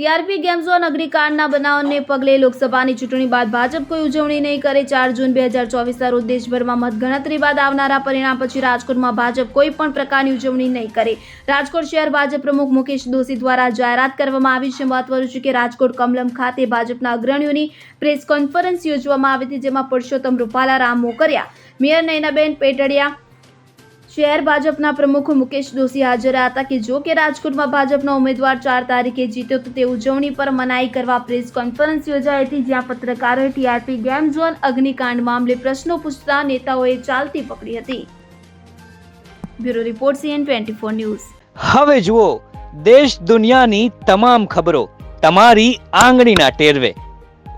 TRP game zone અગ્નિકાંડના બનાવને પગલે લોકસભાની ચૂંટણી બાદ ભાજપ કોઈ ઉજવણી નહીં કરે. ચાર જૂન બે હજાર ચોવીસના રોજ દેશભરમાં મતગણતરી બાદ આવનારા પરિણામ પછી રાજકોટમાં ભાજપ કોઈ પણ પ્રકારની ઉજવણી નહીં કરે. રાજકોટ શહેર ભાજપ પ્રમુખ મુકેશ દોશી દ્વારા જાહેરાત કરવામાં આવી છે. મહત્વનું છે કે રાજકોટ કમલમ ખાતે ભાજપના અગ્રણીઓની પ્રેસ કોન્ફરન્સ યોજવામાં આવી હતી, જેમાં પુરુષોત્તમ રૂપાલા, રામ મોકરિયા, મેયર નૈનાબેન પેટડિયા શહેર ભાજપના પ્રમુખ મુકેશ દોશી હાજર હતા કે જો કે રાજકોટમાં ભાજપનો ઉમેદવાર ચાર તારીખે જીત્યો તો તે ઉજવણી પર મનાઈ કરવા પ્રેસ કોન્ફરન્સ યોજાઈ હતી જ્યાં પત્રકારોએ ટીઆરપી ગેમ ઝોન અગ્નિકાંડ મામલે પ્રશ્નો પૂછતા નેતાઓએ ચાલતી પકડી હતી. Bureau report CN twenty four news. હવે જુઓ, દેશ દુનિયાની તમામ ખબરો તમારી આંગળીના ટેરવે.